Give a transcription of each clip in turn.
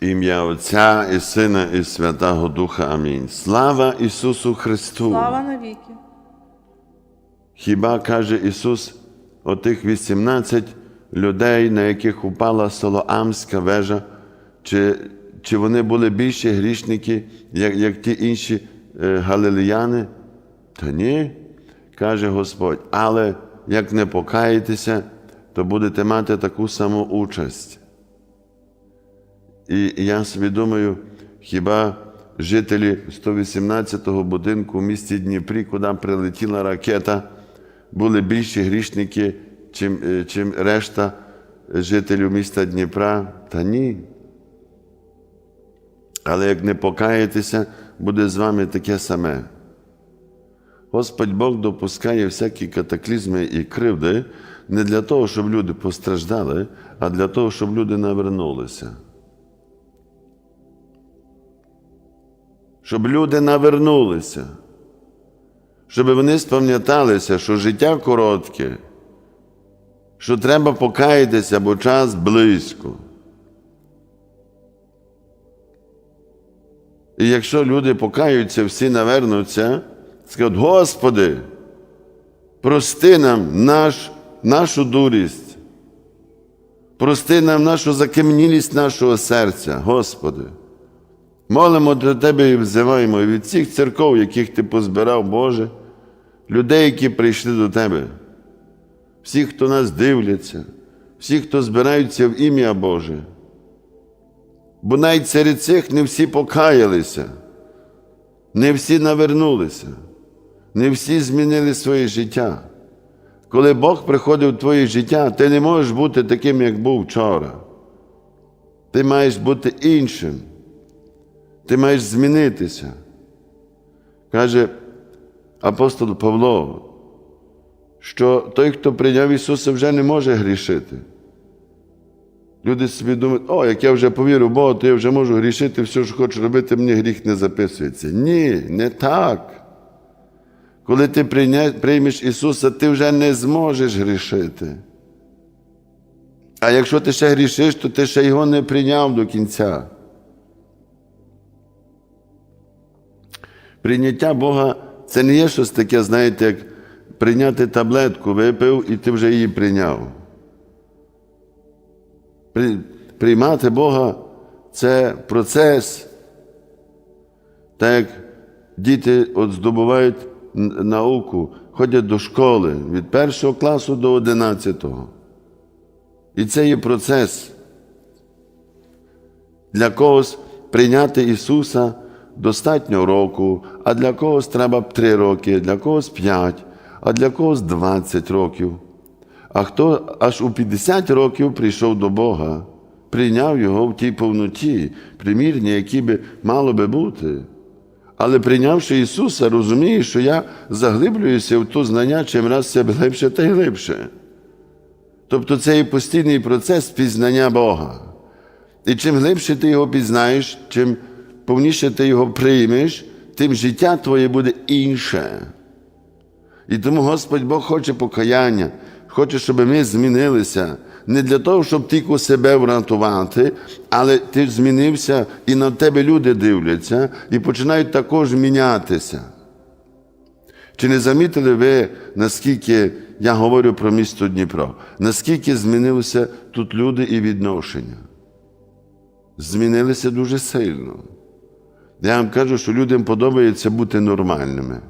Ім'я Отця і Сина, і Святого Духа. Амінь. Слава Ісусу Христу! Слава навіки. Хіба каже Ісус, отих 18 людей, на яких упала Солоамська вежа, чи, чи вони були більші грішники, як, як ті інші е, галилеяни? Та ні, каже Господь, але як не покаєтеся, то будете мати таку саму участь. І я собі думаю, хіба жителі 118-го будинку в місті Дніпрі, куди прилетіла ракета, були більші грішники, чим, е, чим решта жителів міста Дніпра? Та ні. Але як не покаєтеся, буде з вами таке саме. Господь Бог допускає всякі катаклізми і кривди не для того, щоб люди постраждали, а для того, щоб люди навернулися. Щоб люди навернулися, щоб вони спам'яталися, що життя коротке, що треба покаятися, бо час близько. І якщо люди покаються, всі навернуться, скажуть, Господи, прости нам наш, нашу дурість, прости нам нашу закемнілість нашого серця, Господи. Молимо до Тебе і взиваємо від всіх церков, яких Ти позбирав, Боже, людей, які прийшли до Тебе, всіх, хто нас дивляться, всіх, хто збираються в ім'я Боже. Бо навіть серед цих не всі покаялися, не всі навернулися, не всі змінили своє життя. Коли Бог приходить в твоє життя, ти не можеш бути таким, як був вчора. Ти маєш бути іншим. Ти маєш змінитися. Каже апостол Павло, що той, хто прийняв Ісуса, вже не може грішити. Люди собі думають, о, як я вже повірив в Бога, то я вже можу грішити, все, що хочу робити, мені гріх не записується. Ні, не так. Коли ти приймеш Ісуса, ти вже не зможеш грішити. А якщо ти ще грішиш, то ти ще його не прийняв до кінця. Прийняття Бога це не є щось таке, знаєте, як прийняти таблетку, випив і ти вже її прийняв. Приймати Бога це процес. Так як діти от здобувають науку, ходять до школи від першого класу до одинадцятого. І це є процес. Для когось прийняти Ісуса достатньо року, а для когось треба три роки, для когось п'ять, а для когось 20 років. А хто аж у 50 років прийшов до Бога, прийняв Його в тій повноті, примірні, які би мало би бути. Але прийнявши Ісуса, розуміє, що я заглиблююся в то знання чим раз все глибше та й глибше. Тобто це є постійний процес пізнання Бога. І чим глибше ти його пізнаєш, чим повніше ти його приймеш, тим життя твоє буде інше. І тому Господь Бог хоче покаяння, хоче, щоб ми змінилися. Не для того, щоб тільки себе врятувати, але ти змінився, і на тебе люди дивляться і починають також мінятися. Чи не замітили ви, наскільки я говорю про місто Дніпро, наскільки змінилися тут люди і відношення? Змінилися дуже сильно. Я вам кажу, що людям подобається бути нормальними.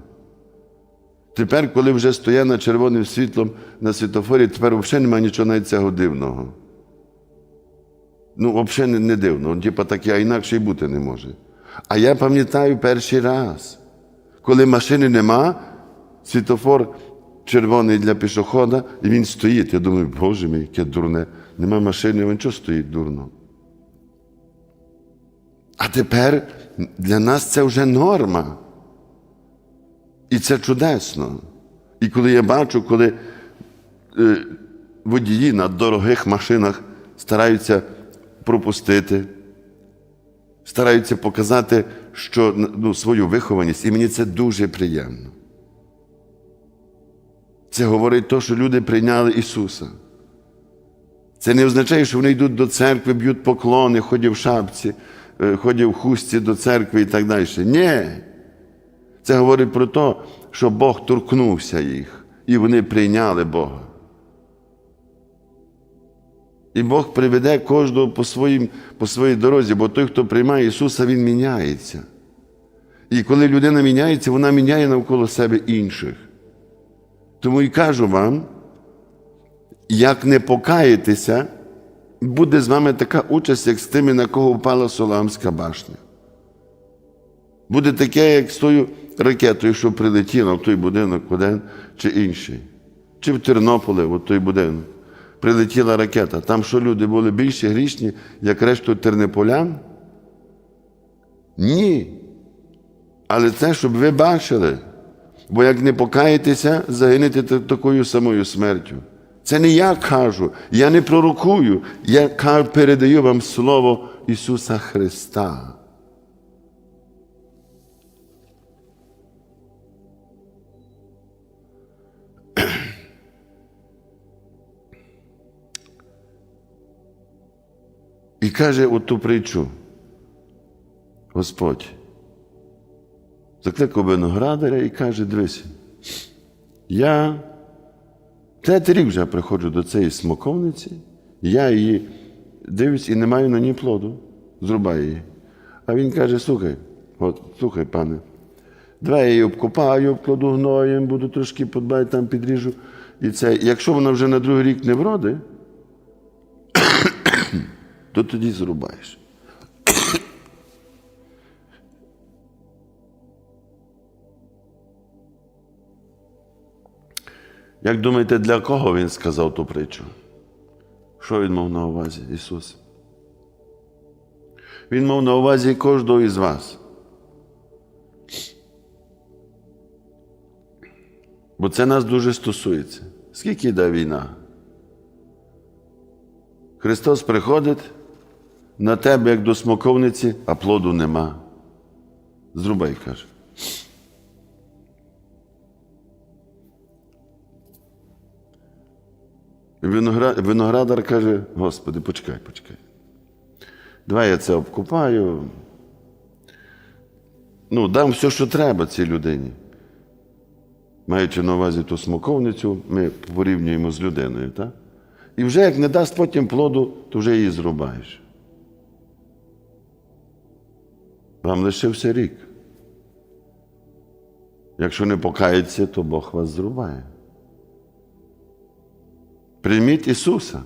Тепер, коли вже стоять на червоним світлом на світофорі, тепер взагалі немає нічого навіть цього дивного. Ну, взагалі не, дивно. Типа так я інакше й бути не може. А я пам'ятаю перший раз, коли машини нема, світофор червоний для пішохода, і він стоїть. Я думаю, боже мій, яке дурне, нема машини, він чого стоїть дурно? А тепер для нас це вже норма. І це чудесно. І коли я бачу, коли е, водії на дорогих машинах стараються пропустити, стараються показати що, ну, свою вихованість, і мені це дуже приємно. Це говорить те, що люди прийняли Ісуса. Це не означає, що вони йдуть до церкви, б'ють поклони, ходять в шапці, е, ходять в хустці до церкви і так далі. Ні. Це говорить про те, що Бог торкнувся їх, і вони прийняли Бога. І Бог приведе кожного по, своїм, по своїй дорозі, бо той, хто приймає Ісуса, Він міняється. І коли людина міняється, вона міняє навколо себе інших. Тому і кажу вам, як не покаєтеся, буде з вами така участь, як з тими, на кого впала Соламська башня. Буде таке, як з тою ракетою, що прилетіла в той будинок один чи інший. Чи в Тернополі, в той будинок. Прилетіла ракета. Там що люди були більше грішні, як решту тернополян? Ні. Але це, щоб ви бачили. Бо як не покаєтеся, загинете такою самою смертю. Це не я кажу, я не пророкую, я передаю вам слово Ісуса Христа. І каже оту притчу, Господь, закликав виноградаря і каже, дивись, я третій рік вже приходжу до цієї смоковниці, я її дивлюсь і не маю на ній плоду, зрубаю її. А він каже: слухай, от, слухай, пане, давай я її обкопаю, обкладу гноєм, буду трошки подбати, там підріжу. І це, якщо вона вже на другий рік не вроди, то тоді зрубаєш. Як думаєте, для кого він сказав ту притчу? Що він мав на увазі, Ісус? Він мав на увазі кожного із вас. Бо це нас дуже стосується. Скільки йде війна? Христос приходить на тебе, як до смоковниці, а плоду нема. Зрубай, каже. Виногра- Виноградар каже, Господи, почекай, почекай. Давай я це обкупаю. Ну, дам все, що треба цій людині. Маючи на увазі ту смоковницю, ми порівнюємо з людиною, так? І вже як не дасть потім плоду, то вже її зрубаєш. Вам лишився рік. Якщо не покається, то Бог вас зрубає. Прийміть Ісуса.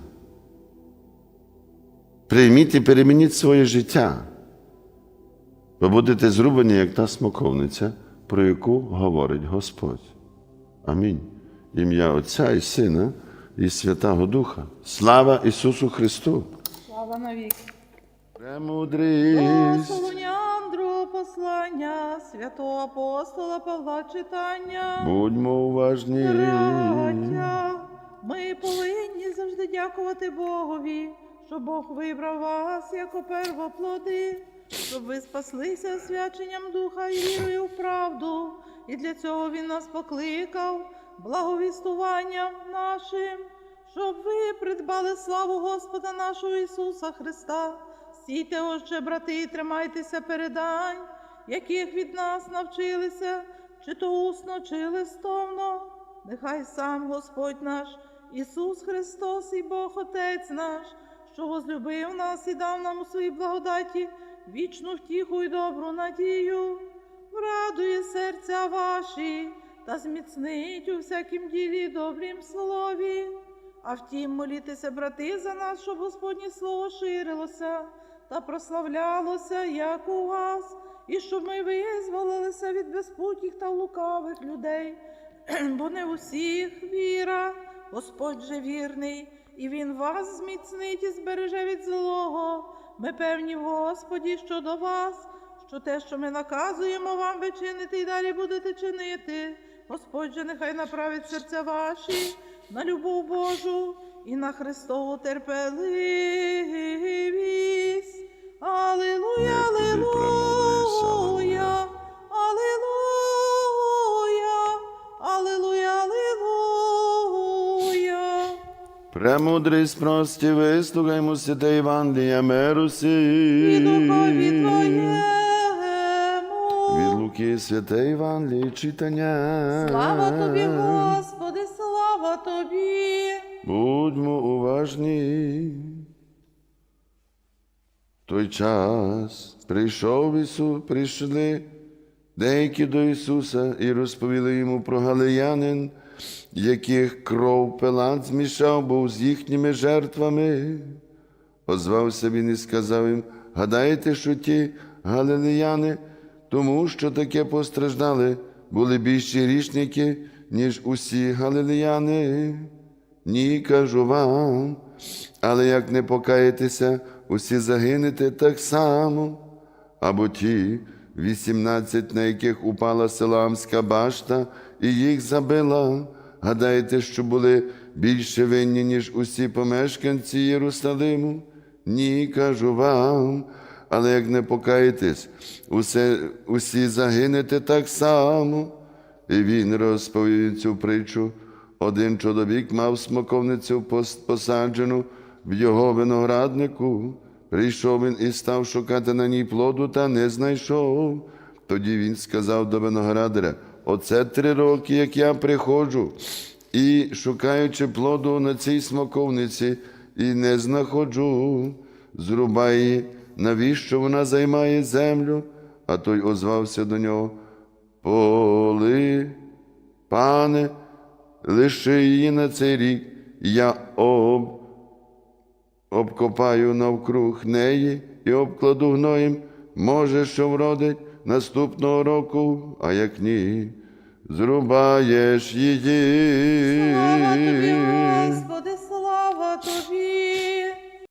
Прийміть і перемініть своє життя. Ви будете зрубані, як та смоковниця, про яку говорить Господь. Амінь. Ім'я Отця і Сина і Святого Духа. Слава Ісусу Христу! Слава навіки. Премудрість! Другого послання святого апостола Павла читання. Будьмо уважні. Браття, ми повинні завжди дякувати Богові, що Бог вибрав вас як первоплоди, щоб ви спаслися освяченням духа і вірою в правду. І для цього Він нас покликав благовістуванням нашим, щоб ви придбали славу Господа нашого Ісуса Христа. Стійте, отже, брати, і тримайтеся передань, яких від нас навчилися, чи то усно, чи листовно. Нехай сам Господь наш, Ісус Христос і Бог Отець наш, що возлюбив нас і дав нам у своїй благодаті вічну втіху і добру надію, врадує серця ваші та зміцнить у всякім ділі добрім слові. А втім, молітеся, брати, за нас, щоб Господнє слово ширилося та прославлялося, як у вас, і щоб ми визволилися від безпутніх та лукавих людей, бо не у всіх віра, Господь же вірний, і Він вас зміцнить і збереже від злого. Ми певні в Господі щодо вас, що те, що ми наказуємо вам ви чините і далі будете чинити. Господь же нехай направить серця ваші на любов Божу і на Христову терпеливість. Алілуя, Ми Премудрість прості, вислухаймо святе Євангелія миру І духові Твоєму. Від Луки святе Євангеліє читання. Слава Тобі, Господи, слава Тобі. Будьмо уважні. Той час прийшов Ісус, прийшли деякі до Ісуса і розповіли йому про галеянин, яких кров Пилат змішав був з їхніми жертвами. Озвався він і сказав їм: гадаєте, що ті галилеяни, тому що таке постраждали, були більші грішники, ніж усі галилеяни? Ні, кажу вам, але як не покаєтеся, усі загинете так само. Або ті, вісімнадцять, на яких упала Селамська башта, і їх забила. Гадаєте, що були більше винні, ніж усі помешканці Єрусалиму? Ні, кажу вам, але як не покаєтесь, усе, усі загинете так само. І він розповів цю притчу. Один чоловік мав смоковницю посаджену в його винограднику. Прийшов він і став шукати на ній плоду, та не знайшов. Тоді він сказав до виноградаря: Оце три роки, як я приходжу, і шукаючи плоду на цій смоковниці, і не знаходжу. Зрубай її, навіщо вона займає землю? А той озвався до нього. Поли, пане, лиши її на цей рік, я об, обкопаю навкруг неї і обкладу гноєм, може, що вродить наступного року, а як ні, зрубаєш її. Слава Тобі, Господи,